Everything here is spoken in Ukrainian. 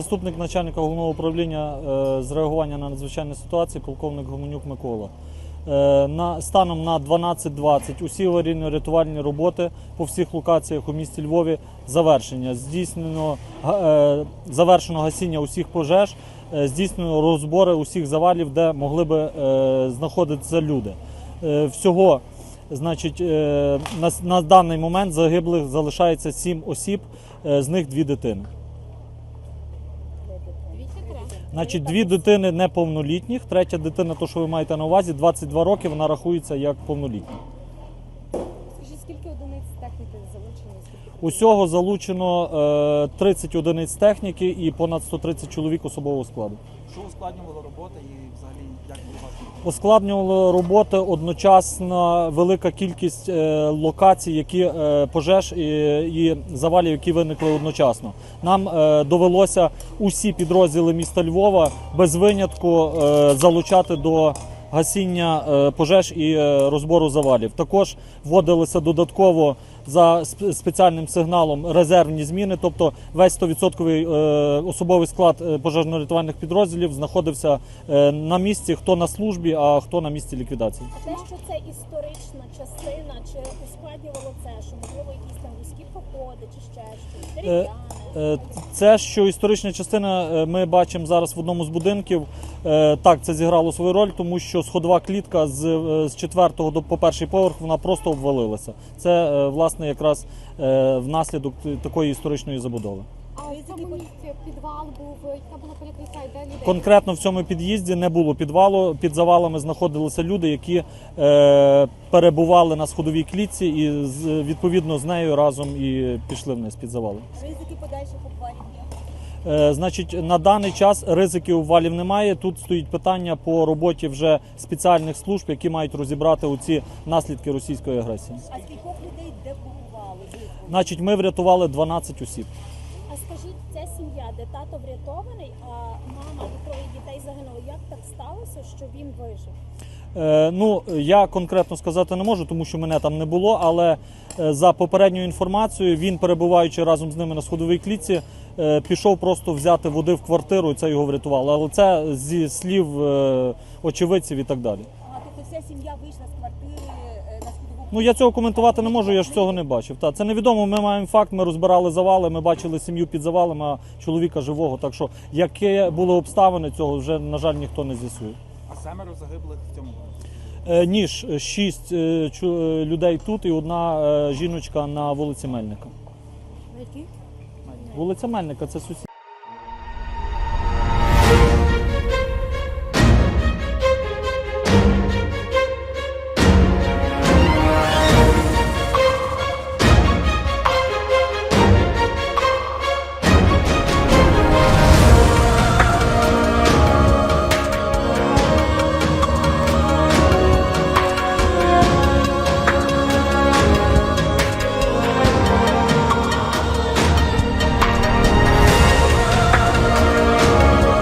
Заступник начальника головного управління е, з реагування на надзвичайні ситуації, полковник Гомонюк Микола. Е, На станом на 12.20 усі аварійно-рятувальні роботи по всіх локаціях у місті Львові завершення. Здійснено е, завершено гасіння усіх пожеж, здійснено розбори усіх завалів, де могли би знаходитися люди. Всього Значить, на, на даний момент загиблих залишається 7 осіб, з них дві дитини. Значить, дві дитини неповнолітніх, третя дитина, то що ви маєте на увазі, 22 роки, вона рахується як повнолітня. Скільки одиниць техніки залучено? Усього залучено е, 30 одиниць техніки і понад 130 чоловік особового складу. Що ускладнювало роботи і взагалі як було важко? Ускладнювало роботи одночасно велика кількість е, локацій, які е, пожеж і, і завалів, які виникли одночасно. Нам е, довелося усі підрозділи міста Львова без винятку е, залучати до гасіння е, пожеж і е, розбору завалів. Також вводилися додатково за спеціальним сигналом резервні зміни, тобто весь 100% е, особовий склад пожежно-рятувальних підрозділів знаходився на місці, хто на службі, а хто на місці ліквідації. А те, що це історична частина, чи ускладнювало це, що можливо якісь там вузькі походи, чи ще щось, дерев'яне. Це, що історична частина, ми бачимо зараз в одному з будинків. Е, Так, це зіграло свою роль, тому що сходова клітка з, е, з четвертого до по перший поверх вона просто обвалилася. Це е, власне якраз внаслідок такої історичної забудови. А в цьому місці підвал був, яка була де людей? Конкретно в цьому під'їзді не було підвалу. Під завалами знаходилися люди, які е, перебували на сходовій клітці, і з, відповідно з нею разом і пішли вниз під завали. Ризики подальших обвалів Значить, на даний час ризиків обвалів немає. Тут стоїть питання по роботі вже спеціальних служб, які мають розібрати оці наслідки російської агресії. А скількох людей де? Значить, ми врятували 12 осіб. А скажіть, ця сім'я, де тато врятований, а мама і троє дітей загинули. Як так сталося, що він вижив? Е, ну, я конкретно сказати не можу, тому що мене там не було. Але е, за попередньою інформацією, він, перебуваючи разом з ними на сходовій клітці, е, пішов просто взяти води в квартиру, і це його врятувало. Але це зі слів очевидців і так далі. А тобто вся сім'я вийшла з квартири на сходову Ну я цього коментувати не можу, я ж цього не бачив. Та це невідомо. Ми маємо факт. Ми розбирали завали. Ми бачили сім'ю під завалами, а чоловіка живого. Так що яке були обставини цього, вже на жаль ніхто не з'ясує. А семеро загиблих в цьому будинку. Е, ніж е, шість е, чу- людей тут і одна е, жіночка на вулиці Мельника. На якій? Вулиця Мельника це сусід.